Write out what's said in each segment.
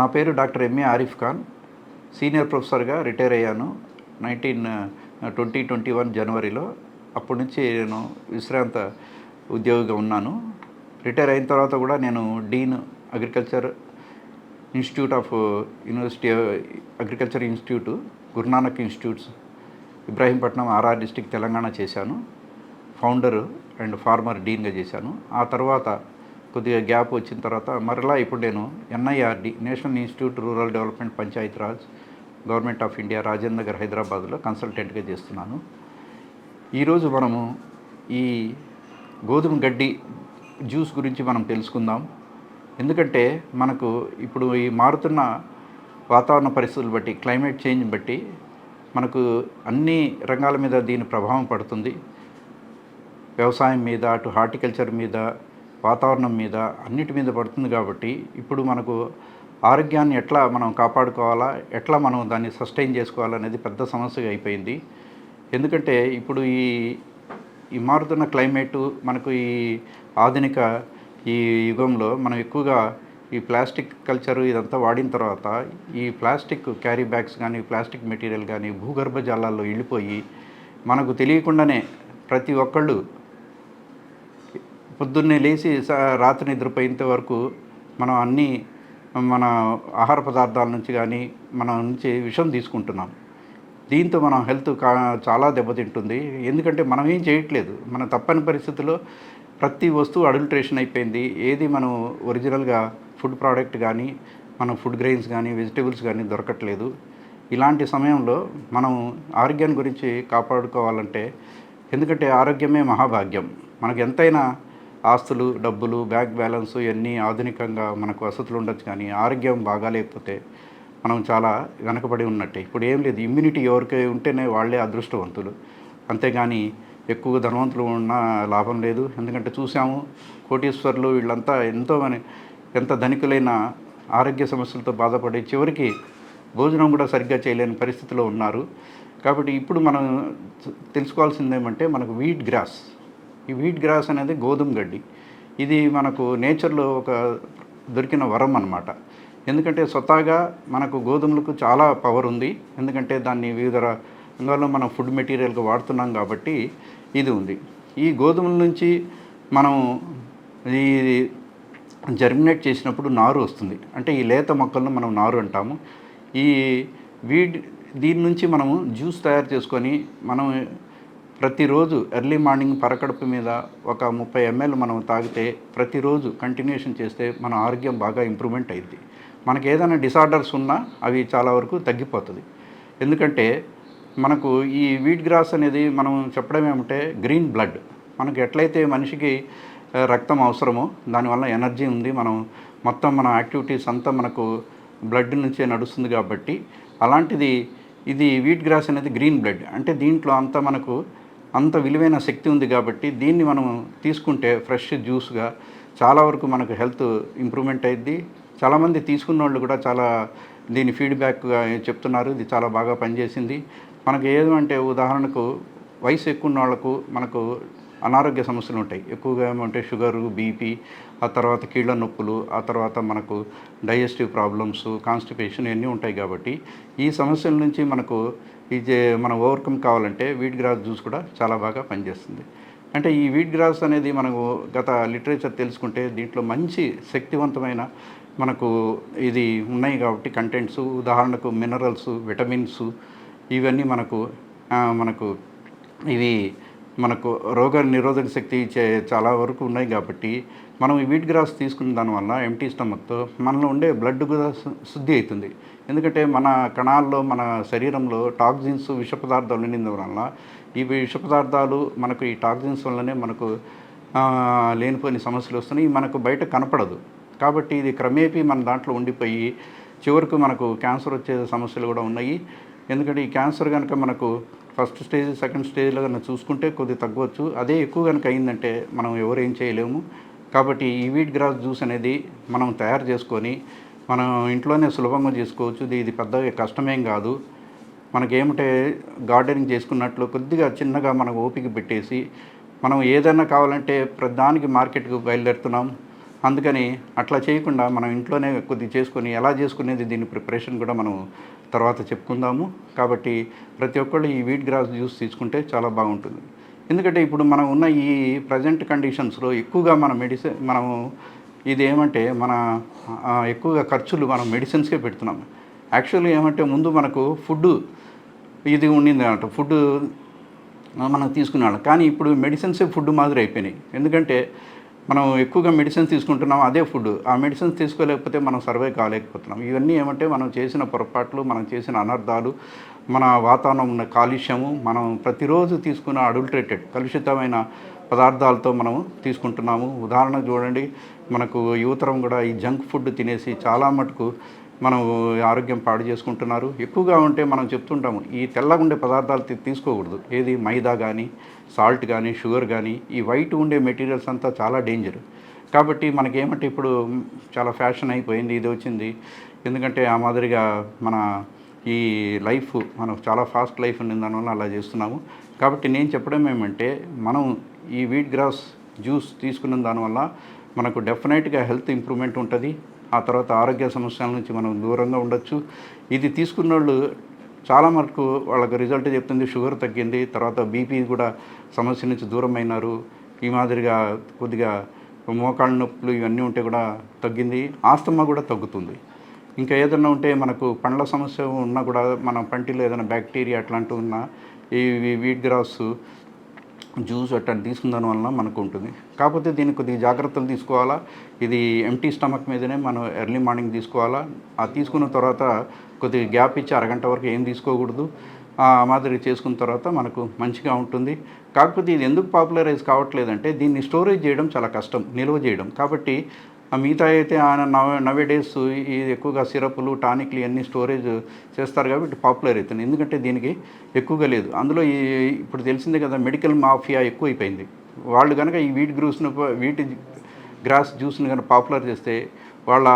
నా పేరు doctor M A Arif Khan. Senior ప్రొఫెసర్గా రిటైర్ అయ్యాను నైన్టీన్ ట్వంటీ ట్వంటీ వన్ జనవరిలో. అప్పటి నుంచి నేను విశ్రాంత ఉద్యోగిగా ఉన్నాను. రిటైర్ అయిన తర్వాత కూడా నేను dean agriculture institute of university agriculture institute Guru Nanak institutes Ibrahimpatnam R R district Telangana చేశాను. ఫౌండరు అండ్ ఫార్మర్ డీన్గా చేశాను. ఆ తర్వాత కొద్దిగా గ్యాప్ వచ్చిన తర్వాత మరలా ఇప్పుడు నేను N I R D national institute rural development Panchayat Raj government of India Rajendra Nagar హైదరాబాద్లో కన్సల్టెంట్గా చేస్తున్నాను. ఈరోజు మనము ఈ గోధుమ గడ్డి జ్యూస్ గురించి మనం తెలుసుకుందాం. ఎందుకంటే మనకు ఇప్పుడు ఈ మారుతున్న వాతావరణ పరిస్థితులు బట్టి క్లైమేట్ చేంజ్ బట్టి మనకు అన్ని రంగాల మీద దీని ప్రభావం పడుతుంది. వ్యవసాయం మీద అటు హార్టికల్చర్ మీద వాతావరణం మీద అన్నిటి మీద పడుతుంది కాబట్టి ఇప్పుడు మనకు ఆరోగ్యాన్ని ఎట్లా మనం కాపాడుకోవాలా ఎట్లా మనం దాన్ని సస్టైన్ చేసుకోవాలనేది పెద్ద సమస్యగా అయిపోయింది. ఎందుకంటే ఇప్పుడు ఈ ఈ మారుతున్న క్లైమేటు మనకు ఈ ఆధునిక ఈ యుగంలో మనం ఎక్కువగా ఈ ప్లాస్టిక్ కల్చర్ ఇదంతా వాడిన తర్వాత ఈ ప్లాస్టిక్ క్యారీ బ్యాగ్స్ కానీ ప్లాస్టిక్ మెటీరియల్ కానీ భూగర్భ జలాల్లో వెళ్ళిపోయి మనకు తెలియకుండానే ప్రతి ఒక్కళ్ళు పొద్దున్నే లేచి స- రాత్రి నిద్రపోయేంత వరకు మనం అన్ని మన ఆహార పదార్థాల నుంచి కానీ మన నుంచి విషం తీసుకుంటున్నాం. దీంతో మనం హెల్త్ కా చాలా దెబ్బతింటుంది. ఎందుకంటే మనం ఏం చేయట్లేదు. మన తప్పని పరిస్థితుల్లో ప్రతి వస్తువు అడల్ట్రేషన్ అయిపోయింది. ఏది మనం ఒరిజినల్గా ఫుడ్ ప్రోడక్ట్ కానీ మన ఫుడ్ గ్రెయిన్స్ కానీ వెజిటేబుల్స్ కానీ దొరకట్లేదు. ఇలాంటి సమయంలో మనం ఆరోగ్యం గురించి కాపాడుకోవాలంటే ఎందుకంటే ఆరోగ్యమే మహాభాగ్యం. మనకు ఎంతైనా ఆస్తులు డబ్బులు బ్యాంక్ బ్యాలెన్స్ ఇవన్నీ ఆధునికంగా మనకు వసతులు ఉండొచ్చు కానీ ఆరోగ్యం బాగా లేకపోతే మనం చాలా వెనకబడి ఉన్నట్టే. ఇప్పుడు ఏం లేదు. ఇమ్యూనిటీ ఎవరికి ఉంటేనే వాళ్ళే అదృష్టవంతులు. అంతేగాని ఎక్కువ ధనవంతులు ఉన్న లాభం లేదు. ఎందుకంటే చూసాము కోటీశ్వర్లు వీళ్ళంతా ఎంతో ఎంత ధనికులైన ఆరోగ్య సమస్యలతో బాధపడి చివరికి భోజనం కూడా సరిగ్గా చేయలేని పరిస్థితిలో ఉన్నారు. కాబట్టి ఇప్పుడు మనం తెలుసుకోవాల్సింది ఏమంటే మనకు వీట్ గ్రాస్. ఈ వీట్ గ్రాస్ అనేది గోధుమ గడ్డి. ఇది మనకు నేచర్లో ఒక దొరికిన వరం అనమాట ఎందుకంటే స్వతహాగా మనకు గోధుమలకు చాలా పవర్ ఉంది. ఎందుకంటే దాన్ని వివిధ రంగాల్లో మనం ఫుడ్ మెటీరియల్గా వాడుతున్నాం కాబట్టి ఇది ఉంది. ఈ గోధుమల నుంచి మనం ఈ జర్మినేట్ చేసినప్పుడు నారు వస్తుంది. అంటే ఈ లేత మొక్కలను మనం నారు అంటాము. ఈ వీడ్ దీని నుంచి మనము జ్యూస్ తయారు చేసుకొని మనం ప్రతిరోజు ఎర్లీ మార్నింగ్ పరకడుపు మీద ఒక ముప్పై ఎంఎల్ మనం తాగితే ప్రతిరోజు కంటిన్యూషన్ చేస్తే మన ఆరోగ్యం బాగా ఇంప్రూవ్మెంట్ అయింది మనకి ఏదైనా డిసార్డర్స్ ఉన్నా అవి చాలా వరకు తగ్గిపోతుంది. ఎందుకంటే మనకు ఈ వీట్ గ్రాస్ అనేది మనం చెప్పడం ఏమంటే గ్రీన్ బ్లడ్. మనకు ఎట్లయితే మనిషికి రక్తం అవసరమో దానివల్ల ఎనర్జీ ఉంది. మనం మొత్తం మన యాక్టివిటీస్ అంతా మనకు బ్లడ్ నుంచే నడుస్తుంది కాబట్టి అలాంటిది ఇది వీట్ గ్రాస్ అనేది గ్రీన్ బ్లడ్. అంటే దీంట్లో అంతా మనకు అంత విలువైన శక్తి ఉంది కాబట్టి దీన్ని మనం తీసుకుంటే ఫ్రెష్ జ్యూస్గా చాలా వరకు మనకు హెల్త్ ఇంప్రూవ్మెంట్ అయింది చాలామంది తీసుకున్న వాళ్ళు కూడా చాలా దీని ఫీడ్బ్యాక్గా చెప్తున్నారు. ఇది చాలా బాగా పనిచేసింది. మనకు ఏదంటే ఉదాహరణకు వయసు ఎక్కువ ఉన్న వాళ్ళకు మనకు అనారోగ్య సమస్యలు ఉంటాయి. ఎక్కువగా ఏమంటే షుగరు బీపీ ఆ తర్వాత కీళ్ళ నొప్పులు ఆ తర్వాత మనకు డైజెస్టివ్ ప్రాబ్లమ్స్ కాన్స్టిపేషన్ ఇవన్నీ ఉంటాయి కాబట్టి ఈ సమస్యల నుంచి మనకు ఇది మనం ఓవర్కమ్ కావాలంటే వీట్ గ్రాస్ జ్యూస్ కూడా చాలా బాగా పనిచేస్తుంది. అంటే ఈ వీట్ గ్రాస్ అనేది మనకు గత లిటరేచర్ తెలుసుకుంటే దీంట్లో మంచి శక్తివంతమైన మనకు ఇది ఉన్నాయి కాబట్టి కంటెంట్స్ ఉదాహరణకు మినరల్స్ విటమిన్స్ ఇవన్నీ మనకు మనకు ఇవి మనకు రోగ నిరోధక శక్తి ఇచ్చే చాలా వరకు ఉన్నాయి కాబట్టి మనం ఈ వీట్ గ్రాస్ తీసుకున్న దానివల్ల ఎంటీ స్టమక్తో మనలో ఉండే బ్లడ్ కూడా శుద్ధి అవుతుంది. ఎందుకంటే మన కణాల్లో మన శరీరంలో టాక్సిన్స్ విష పదార్థాలు నిండిన వలన ఈ విష పదార్థాలు మనకు ఈ టాక్సిన్స్ వల్లనే మనకు లేనిపోని సమస్యలు వస్తున్నాయి. మనకు బయట కనపడదు. కాబట్టి ఇది క్రమేపీ మన దాంట్లో ఉండిపోయి చివరకు మనకు క్యాన్సర్ వచ్చే సమస్యలు కూడా ఉన్నాయి. ఎందుకంటే ఈ క్యాన్సర్ కనుక మనకు ఫస్ట్ స్టేజ్ సెకండ్ స్టేజ్లో కన్నా చూసుకుంటే కొద్దిగా తగ్గవచ్చు అదే ఎక్కువ కనుక అయిందంటే మనం ఎవరు ఏం చేయలేము. కాబట్టి ఈ వీట్ గ్రాస్ జ్యూస్ అనేది మనం తయారు చేసుకొని మనం ఇంట్లోనే సులభంగా చేసుకోవచ్చు. ఇది పెద్దగా కష్టమేం కాదు. మనకేమిటే గార్డెనింగ్ చేసుకున్నట్లు కొద్దిగా చిన్నగా మనకు ఓపిక పెట్టేసి మనం ఏదైనా కావాలంటే ప్రధానికి మార్కెట్కి బయలుదేరుతున్నాం. అందుకని అట్లా చేయకుండా మనం ఇంట్లోనే కొద్దిగా చేసుకొని ఎలా చేసుకునేది దీని ప్రిపరేషన్ కూడా మనం తర్వాత చెప్పుకుందాము. కాబట్టి ప్రతి ఒక్కళ్ళు ఈ వీట్ గ్రాస్ జ్యూస్ తీసుకుంటే చాలా బాగుంటుంది. ఎందుకంటే ఇప్పుడు మనం ఉన్న ఈ ప్రజెంట్ కండిషన్స్లో ఎక్కువగా మన మెడిసిన్ మనము ఇది ఏమంటే మన ఎక్కువగా ఖర్చులు మనం మెడిసిన్స్కే పెడుతున్నాం. యాక్చువల్లీ ఏమంటే ముందు మనకు ఫుడ్ ఇది ఉండింది అనమాట ఫుడ్ మనం తీసుకునేవాళ్ళం కానీ ఇప్పుడు మెడిసిన్సే ఫుడ్ మాదిరి అయిపోయినాయి. ఎందుకంటే మనం ఎక్కువగా మెడిసిన్స్ తీసుకుంటున్నాం అదే ఫుడ్ ఆ మెడిసిన్స్ తీసుకోలేకపోతే మనం సర్వే కాలేకపోతున్నాం. ఇవన్నీ ఏమంటే మనం చేసిన పొరపాట్లు మనం చేసిన అనర్థాలు మన వాతావరణం ఉన్న కాలుష్యము మనం ప్రతిరోజు తీసుకున్న అడల్ట్రేటెడ్ కలుషితమైన పదార్థాలతో మనం తీసుకుంటున్నాము. ఉదాహరణ చూడండి మనకు యువతరం కూడా ఈ జంక్ ఫుడ్ తినేసి చాలా మటుకు మనం ఆరోగ్యం పాడు చేసుకుంటున్నారు. ఎక్కువగా ఉంటే మనం చెప్తుంటాము ఈ తెల్లగా ఉండే పదార్థాలు తీసుకోకూడదు. ఏది? మైదా కానీ సాల్ట్ కానీ షుగర్ కానీ ఈ వైట్ ఉండే మెటీరియల్స్ అంతా చాలా డేంజర్. కాబట్టి మనకేమంటే ఇప్పుడు చాలా ఫ్యాషన్ అయిపోయింది ఇది వచ్చింది. ఎందుకంటే ఆ మాదిరిగా మన ఈ లైఫ్ మనం చాలా ఫాస్ట్ లైఫ్ ఉంది దానివల్ల అలా చేస్తున్నాము. కాబట్టి నేను చెప్పడం ఏమంటే మనం ఈ వీట్ గ్రాస్ జ్యూస్ తీసుకున్న దానివల్ల మనకు డెఫినెట్గా హెల్త్ ఇంప్రూవ్మెంట్ ఉంటుంది. ఆ తర్వాత ఆరోగ్య సమస్యల నుంచి మనం దూరంగా ఉండొచ్చు. ఇది తీసుకున్న వాళ్ళు చాలా మటుకు వాళ్ళకి రిజల్ట్ చెప్తుంది షుగర్ తగ్గింది తర్వాత బీపీ కూడా సమస్య నుంచి దూరం అయినారు ఈ మాదిరిగా కొద్దిగా మోకాళ్ళ నొప్పులు ఇవన్నీ ఉంటే కూడా తగ్గింది ఆస్తమా కూడా తగ్గుతుంది. ఇంకా ఏదైనా ఉంటే మనకు పండ్ల సమస్య ఉన్నా కూడా మన పంటిలో ఏదైనా బ్యాక్టీరియా అట్లాంటివి ఉన్నా ఈ ఈ వీట్ గ్రాస్ జ్యూస్ అట్లాంటి తీసుకున్న వలన మనకు ఉంటుంది కాకపోతే దీనికి కొద్దిగా జాగ్రత్తలు తీసుకోవాలా? ఇది ఎంటీ స్టమక్ మీదనే మనం ఎర్లీ మార్నింగ్ తీసుకోవాలా? ఆ తీసుకున్న తర్వాత కొద్దిగా గ్యాప్ ఇచ్చి అరగంట వరకు ఏం తీసుకోకూడదు. ఆ మాదిరి చేసుకున్న తర్వాత మనకు మంచిగా ఉంటుంది. కాకపోతే ఇది ఎందుకు పాపులరైజ్ కావట్లేదంటే దీన్ని స్టోరేజ్ చేయడం చాలా కష్టం నిల్వ చేయడం. కాబట్టి మిగతా అయితే ఆయన నవే డేస్ ఇది ఎక్కువగా సిరప్లు టానిక్లు ఇవన్నీ స్టోరేజ్ చేస్తారు కాబట్టి పాపులర్ అవుతుంది. ఎందుకంటే దీనికి ఎక్కువగా లేదు. అందులో ఈ ఇప్పుడు తెలిసిందే కదా మెడికల్ మాఫియా ఎక్కువైపోయింది. వాళ్ళు కనుక ఈ వీట్ గ్రూస్ను వీటి గ్రాస్ జ్యూస్ని కనుక పాపులర్ చేస్తే వాళ్ళ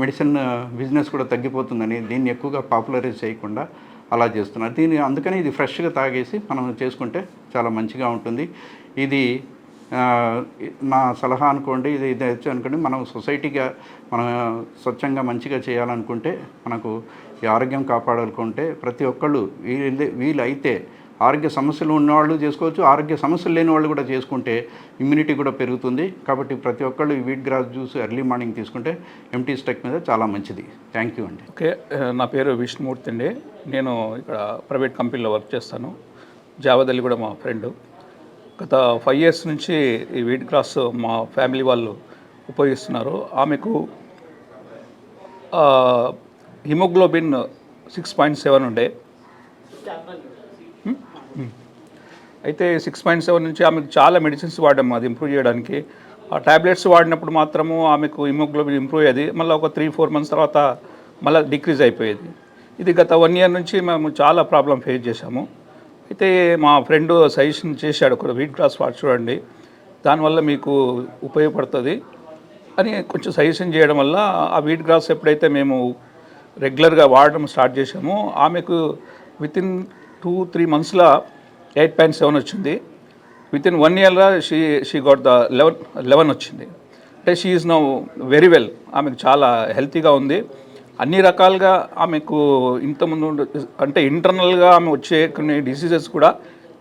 మెడిసిన్ బిజినెస్ కూడా తగ్గిపోతుందని దీన్ని ఎక్కువగా పాపులరైజ్ చేయకుండా అలా చేస్తున్నారు. దీని అందుకని ఇది ఫ్రెష్గా తాగేసి మనం చేసుకుంటే చాలా మంచిగా ఉంటుంది. ఇది నా సలహా అనుకోండి ఇది ఇది అనుకోండి మనం సొసైటీగా మనం స్వచ్ఛంగా మంచిగా చేయాలనుకుంటే మనకు ఈ ఆరోగ్యం కాపాడాలనుకుంటే ప్రతి ఒక్కళ్ళు వీళ్ళు వీలైతే ఆరోగ్య సమస్యలు ఉన్నవాళ్ళు చేసుకోవచ్చు ఆరోగ్య సమస్యలు లేని వాళ్ళు కూడా చేసుకుంటే ఇమ్యూనిటీ కూడా పెరుగుతుంది. కాబట్టి ప్రతి ఒక్కళ్ళు ఈ wheat grass juice early morning తీసుకుంటే ఎంటీ స్టెక్ మీద చాలా మంచిది. థ్యాంక్ యూ అండి. ఓకే నా పేరు విష్ణుమూర్తి అండి. నేను ఇక్కడ ప్రైవేట్ కంపెనీలో వర్క్ చేస్తాను. జావదల్లి కూడా మా ఫ్రెండు. గత ఫైవ్ ఇయర్స్ నుంచి ఈ వీట్ గ్రాస్ మా ఫ్యామిలీ వాళ్ళు ఉపయోగిస్తున్నారు. ఆమెకు హిమోగ్లోబిన్ సిక్స్ పాయింట్ సెవెన్ ఉండే. Hmm? Hmm. అయితే సిక్స్ పాయింట్ సెవెన్ నుంచి ఆమెకు చాలా మెడిసిన్స్ వాడాము అది ఇంప్రూవ్ చేయడానికి. ఆ టాబ్లెట్స్ వాడినప్పుడు మాత్రము ఆమెకు హిమోగ్లోబిన్ ఇంప్రూవ్ అయ్యేది. మళ్ళీ ఒక త్రీ ఫోర్ మంత్స్ తర్వాత మళ్ళీ డిక్రీజ్ అయిపోయేది. ఇది గత వన్ ఇయర్ నుంచి మేము చాలా ప్రాబ్లం ఫేస్ చేశాము. అయితే మా ఫ్రెండ్ సజెషన్ చేశాడు ఒక వీట్ గ్రాస్ వాచ్ చూడండి. దానివల్ల మీకు ఉపయోగపడుతుంది అని కొంచెం సజెషన్ చేయడం వల్ల ఆ వీట్ గ్రాస్ ఎప్పుడైతే మేము రెగ్యులర్గా వాడడం స్టార్ట్ చేసామో ఆమెకు విత్ ఇన్ టూ త్రీ మంత్స్లో ఎయిట్ పాయింట్ సెవెన్ వచ్చింది. విత్ ఇన్ వన్ ఇయర్లో she she got the eleven eleven వచ్చింది. అంటే she is now very well ఆమెకు చాలా హెల్తీగా ఉంది. అన్ని రకాలుగా ఆమెకు ఇంతకుముందు అంటే ఇంటర్నల్గా ఆమె వచ్చే కొన్ని డిసీజెస్ కూడా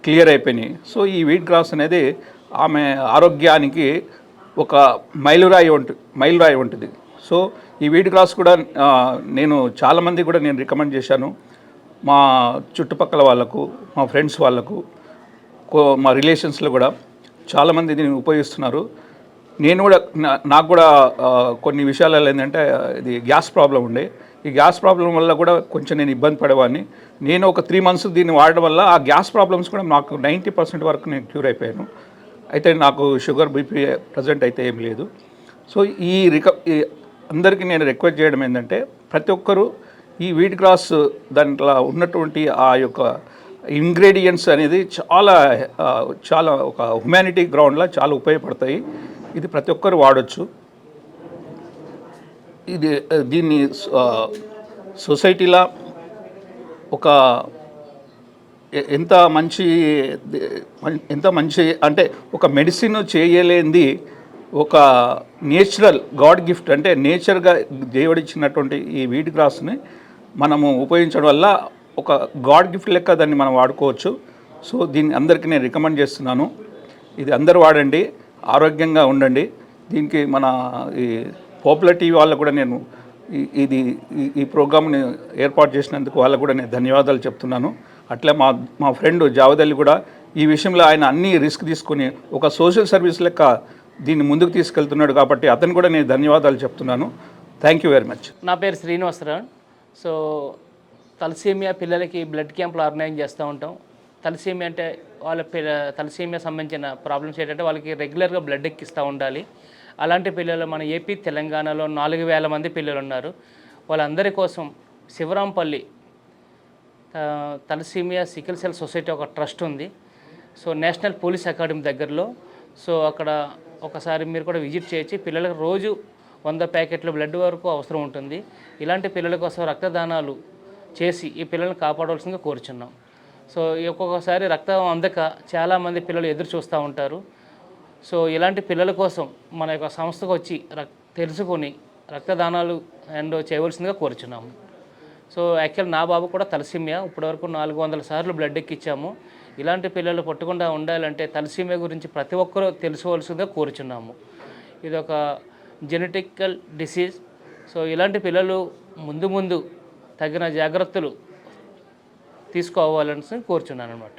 క్లియర్ అయిపోయినాయి. సో ఈ వీట్ గ్రాస్ అనేది ఆమె ఆరోగ్యానికి ఒక మైలురాయి వంటి మైలురాయి ఉంటుంది సో ఈ వీట్ గ్రాస్ కూడా నేను చాలామంది కూడా నేను రికమెండ్ చేశాను. మా చుట్టుపక్కల వాళ్ళకు మా ఫ్రెండ్స్ వాళ్ళకు కో- మా రిలేషన్స్లో కూడా చాలామంది దీన్ని ఉపయోగిస్తున్నారు. నేను కూడా నా- నాకు కూడా కొన్ని విషయాలలో ఏంటంటే ఇది గ్యాస్ ప్రాబ్లం ఉండే. ఈ గ్యాస్ ప్రాబ్లం వల్ల కూడా కొంచెం నేను ఇబ్బంది పడేవాడిని. నేను ఒక త్రీ మంత్స్ దీన్ని వాడడం వల్ల ఆ గ్యాస్ ప్రాబ్లమ్స్ కూడా నాకు నైంటీ పర్సెంట్ వరకు నేను క్యూర్ అయిపోయాను. అయితే నాకు షుగర్ బీపీ ప్రజెంట్ అయితే ఏం లేదు. సో ఈ రిక ఈ అందరికీ నేను రిక్వెస్ట్ చేయడం ఏంటంటే ప్రతి ఒక్కరూ ఈ వీట్ గ్రాస్ దాంట్లో ఉన్నటువంటి ఆ యొక్క ఇంగ్రీడియంట్స్ అనేది చాలా చాలా ఒక హ్యుమానిటీ గ్రౌండ్లో చాలా ఉపయోగపడతాయి. ఇది ప్రతి ఒక్కరు వాడచ్చు. ఇది దీన్ని సొసైటీలో ఒక ఎంత మంచి ఎంత మంచి అంటే ఒక మెడిసిన్ చేయలేంది ఒక నేచురల్ గాడ్ గిఫ్ట్ అంటే నేచర్గా దేవుడిచ్చినటువంటి ఈ వీట్ గ్రాస్ని మనము ఉపయోగించడం వల్ల ఒక గాడ్ గిఫ్ట్ లెక్క దాన్ని మనం వాడుకోవచ్చు. సో దీన్ని అందరికీ నేను రికమెండ్ చేస్తున్నాను. ఇది అందరు వాడండి. ఆరోగ్యంగా ఉండండి. దీనికి మన ఈ పాపులర్ టీవీ వాళ్ళకు కూడా నేను ఇది ఈ- ఈ ప్రోగ్రామ్ని ఏర్పాటు చేసినందుకు వాళ్ళకు కూడా నేను ధన్యవాదాలు చెప్తున్నాను. అట్లే మా మా ఫ్రెండ్ జావదల్లి కూడా ఈ విషయంలో ఆయన అన్ని రిస్క్ తీసుకొని ఒక సోషల్ సర్వీస్ లెక్క దీన్ని ముందుకు తీసుకెళ్తున్నాడు కాబట్టి అతను కూడా నేను ధన్యవాదాలు చెప్తున్నాను. థ్యాంక్ యూ వెరీ మచ్ నా పేరు శ్రీనివాసరావు. సో తలసీమియా పిల్లలకి బ్లడ్ క్యాంపులు ఆర్గనైజ్ చేస్తూ ఉంటాం. తలసీమియా అంటే వాళ్ళ పిల్ల తలసీమియా సంబంధించిన ప్రాబ్లమ్స్ ఏంటంటే వాళ్ళకి రెగ్యులర్గా బ్లడ్ ఎక్కిస్తూ ఉండాలి. అలాంటి పిల్లలు మన ఏపీ తెలంగాణలో నాలుగు వేల మంది పిల్లలు ఉన్నారు వాళ్ళందరి కోసం Shivarampalli thalassaemia sickle cell society ఒక ట్రస్ట్ ఉంది. సో నేషనల్ పోలీస్ అకాడమీ దగ్గరలో. సో అక్కడ ఒకసారి మీరు కూడా విజిట్ చేసి పిల్లలకు రోజు వంద ప్యాకెట్లు బ్లడ్ వరకు అవసరం ఉంటుంది. ఇలాంటి పిల్లల కోసం రక్తదానాలు చేసి ఈ పిల్లల్ని కాపాడవలసిందిగా కోరుచున్నాం. సో ఒక్కొక్కసారి రక్తం అందక చాలామంది పిల్లలు ఎదురు చూస్తూ ఉంటారు. సో ఇలాంటి పిల్లల కోసం మన యొక్క సంస్థకు వచ్చి రక్ తెలుసుకొని రక్తదానాలు అండ్ చేయవలసిందిగా కోరుచున్నాము. సో యాక్చువల్ నా బాబు కూడా తలసీమియా. ఇప్పటివరకు నాలుగు వందల సార్లు బ్లడ్ ఎక్కిచ్చాము. ఇలాంటి పిల్లలు పట్టకుండా ఉండాలంటే తలసీమియా గురించి ప్రతి ఒక్కరూ తెలుసుకోవాల్సిందిగా కోరుచున్నాము. ఇది ఒక జెనెటికల్ డిసీజ్. సో ఇలాంటి పిల్లలు ముందు ముందు తగిన జాగ్రత్తలు తీసుకోవాలని కోరుచున్నాను అనమాట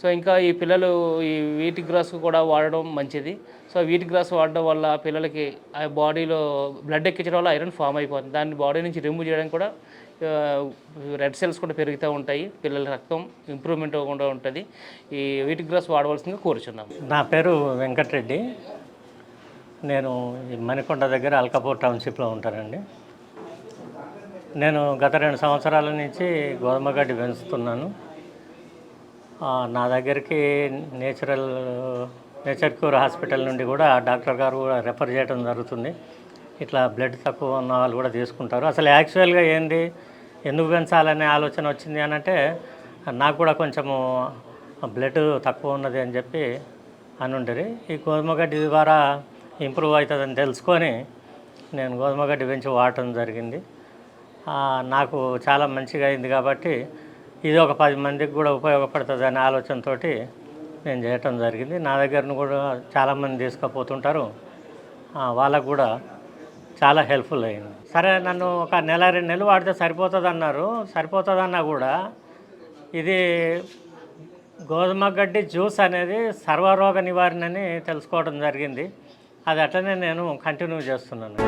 సో ఇంకా ఈ పిల్లలు ఈ వీటి గ్రాస్ కూడా వాడడం మంచిది. సో వీటి గ్రాస్ వాడడం వల్ల పిల్లలకి ఆ బాడీలో బ్లడ్ ఎక్కించడం వల్ల ఐరన్ ఫామ్ అయిపోతుంది. దాన్ని బాడీ నుంచి రిమూవ్ చేయడానికి కూడా రెడ్ సెల్స్ కూడా పెరుగుతూ ఉంటాయి. పిల్లల రక్తం ఇంప్రూవ్మెంట్ అవ్వకుండా ఉంటుంది. ఈ వీటి గ్రాస్ వాడవలసిందిగా కోరుచున్నాం. నా పేరు వెంకటరెడ్డి. నేను మణికొండ దగ్గర అల్కాపూర్ టౌన్షిప్లో ఉంటానండి. నేను గత రెండు సంవత్సరాల నుంచి గోధుమ గడ్డి పెంచుతున్నాను. నా దగ్గరికి నేచురల్ నేచర్ క్యూర్ హాస్పిటల్ నుండి కూడా డాక్టర్ గారు కూడా రెఫర్ చేయడం జరుగుతుంది. ఇట్లా బ్లడ్ తక్కువ ఉన్న వాళ్ళు కూడా తీసుకుంటారు. అసలు యాక్చువల్గా ఏంది ఎందుకు పెంచాలనే ఆలోచన వచ్చింది అని అంటే నాకు కూడా కొంచెము బ్లడ్ తక్కువ ఉన్నది అని చెప్పి అని ఉండేది ఈ గోధుమ గడ్డి ద్వారా ఇంప్రూవ్ అవుతుందని తెలుసుకొని నేను గోధుమ గడ్డి పెంచి వాడటం జరిగింది. నాకు చాలా మంచిగా అయింది కాబట్టి ఇది ఒక పది మందికి కూడా ఉపయోగపడుతుంది అనే ఆలోచనతో నేను చేయటం జరిగింది. నా దగ్గరను కూడా చాలామంది తీసుకుపోతుంటారు. వాళ్ళకు కూడా చాలా హెల్ప్ఫుల్ అయింది. సరే నన్ను ఒక నెల రెండు నెలలు వాడితే సరిపోతుంది అన్నారు సరిపోతుందన్నా కూడా ఇది గోధుమ గడ్డి జ్యూస్ అనేది సర్వరోగ నివారణ అని తెలుసుకోవడం జరిగింది. అది అట్లనే నేను కంటిన్యూ చేస్తున్నాను.